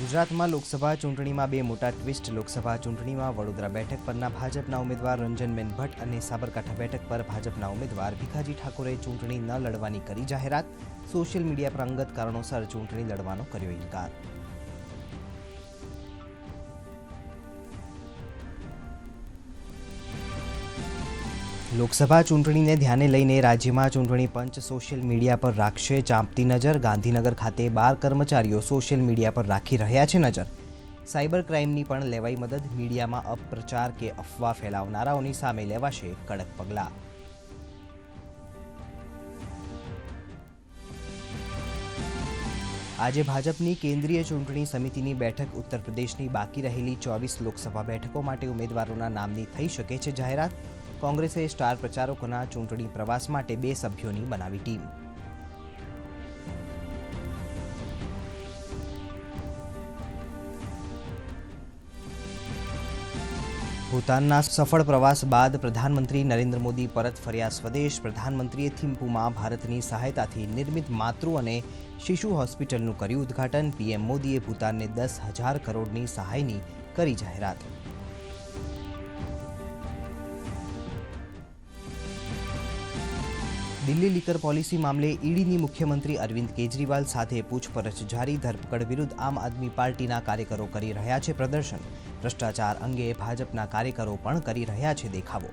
ગુજરાતમાં લોકસભા ચૂંટણીમાં બે મોટા ટ્વિસ્ટ. લોકસભા ચૂંટણીમાં વડોદરા બેઠક પરના ભાજપના ઉમેદવાર રંજનબેન ભટ્ટ અને સાબરકાંઠા બેઠક પર ભાજપના ઉમેદવાર ભીખાજી ઠાકોરે ચૂંટણી ન લડવાની કરી જાહેરાત. સોશિયલ મીડિયા પર અંગત કારણોસર ચૂંટણી લડવાનો કર્યો ઇનકાર. લોકસભા ચૂંટણીને ધ્યાને લઈને રાજ્યમાં ચૂંટણી પંચ સોશિયલ મીડિયા પર રાખશે ચાંપતી નજર. ગાંધીનગર ખાતે બાર કર્મચારીઓ સોશિયલ મીડિયા પર રાખી રહ્યા છે નજર. સાયબર ક્રાઇમની પણ લેવાઈ મદદ, મીડિયામાં અપપ્રચાર કે અફવા ફેલાવનારાઓની સામે લેવાશે કડક પગલાં. આજે ભાજપની કેન્દ્રીય ચૂંટણી સમિતિની બેઠક ઉત્તર પ્રદેશની બાકી રહેલી ચોવીસ લોકસભા બેઠકો માટે ઉમેદવારોના નામની થઈ શકે છે જાહેરાત. કોંગ્રેસે સ્ટાર પ્રચારકોના ચૂંટણી પ્રવાસ માટે બે સભ્યોની બનાવી ટીમ. ભૂતાનના સફળ પ્રવાસ બાદ પ્રધાનમંત્રી નરેન્દ્ર મોદી પરત ફર્યા સ્વદેશ. પ્રધાનમંત્રીએ થિમ્પુમાં ભારતની સહાયતાથી નિર્મિત માતૃ અને શિશુ હોસ્પિટલનું કર્યું ઉદ્ઘાટન. પીએમ મોદીએ ભૂતાનને દસ હજાર કરોડની સહાયની કરી જાહેરાત. દિલ્હી લીકર પોલિસી મામલે ઈડીની મુખ્યમંત્રી અરવિંદ કેજરીવાલ સાથે પૂછપરછ જારી ધરપકડ વિરુદ્ધ આમ આદમી પાર્ટીના કાર્યકરો કરી રહ્યા છે પ્રદર્શન. ભ્રષ્ટાચાર અંગે ભાજપના કાર્યકરો પણ કરી રહ્યા છે દેખાવો.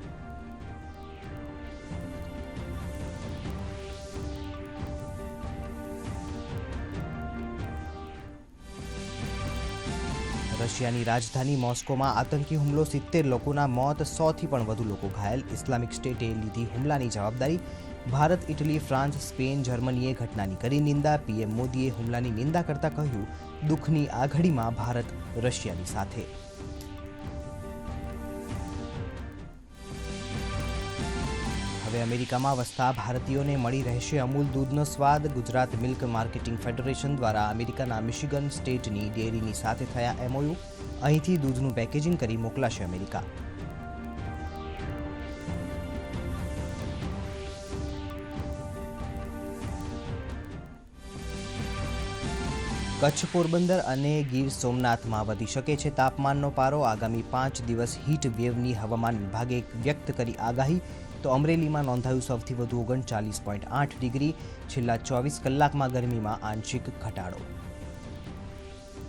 રશિયાની રાજધાની મોસ્કોમાં આતંકી હુમલો, સિત્તેર લોકોના મોત, સોથી પણ વધુ લોકો ઘાયલ. ઇસ્લામિક સ્ટેટે લીધી હુમલાની જવાબદારી. ભારત, ઇટલી, ફ્રાન્સ, સ્પેન, જર્મનીએ ઘટનાની કરી નિંદા. પીએમ મોદીએ હુમલાની નિંદા કરતા કહ્યું, દુઃખની આ ઘડીમાં ભારત રશિયાની સાથે. હવે અમેરિકામાં વસતા ભારતીયોને મળી રહેશે અમૂલ દૂધનો સ્વાદ. ગુજરાત મિલ્ક માર્કેટિંગ ફેડરેશન દ્વારા અમેરિકાના મિશિગન સ્ટેટની ડેરીની સાથે થયા એમઓયુ. અહીંથી દૂધનું પેકેજિંગ કરી મોકલાશે અમેરિકા. કચ્છ પોરબંદર અને ગીર સોમનાથમાં વધી શકે છે તાપમાનનો પારો. આગામી પાંચ દિવસ હીટ વેવની હવામાન વિભાગે વ્યક્ત કરી આગાહી. તો અમરેલીમાં નોંધાયું સૌથી વધુ ઓગણચાલીસ પોઈન્ટ આઠ ડિગ્રી, છેલ્લા ચોવીસ કલાકમાં ગરમીમાં આંશિક ઘટાડો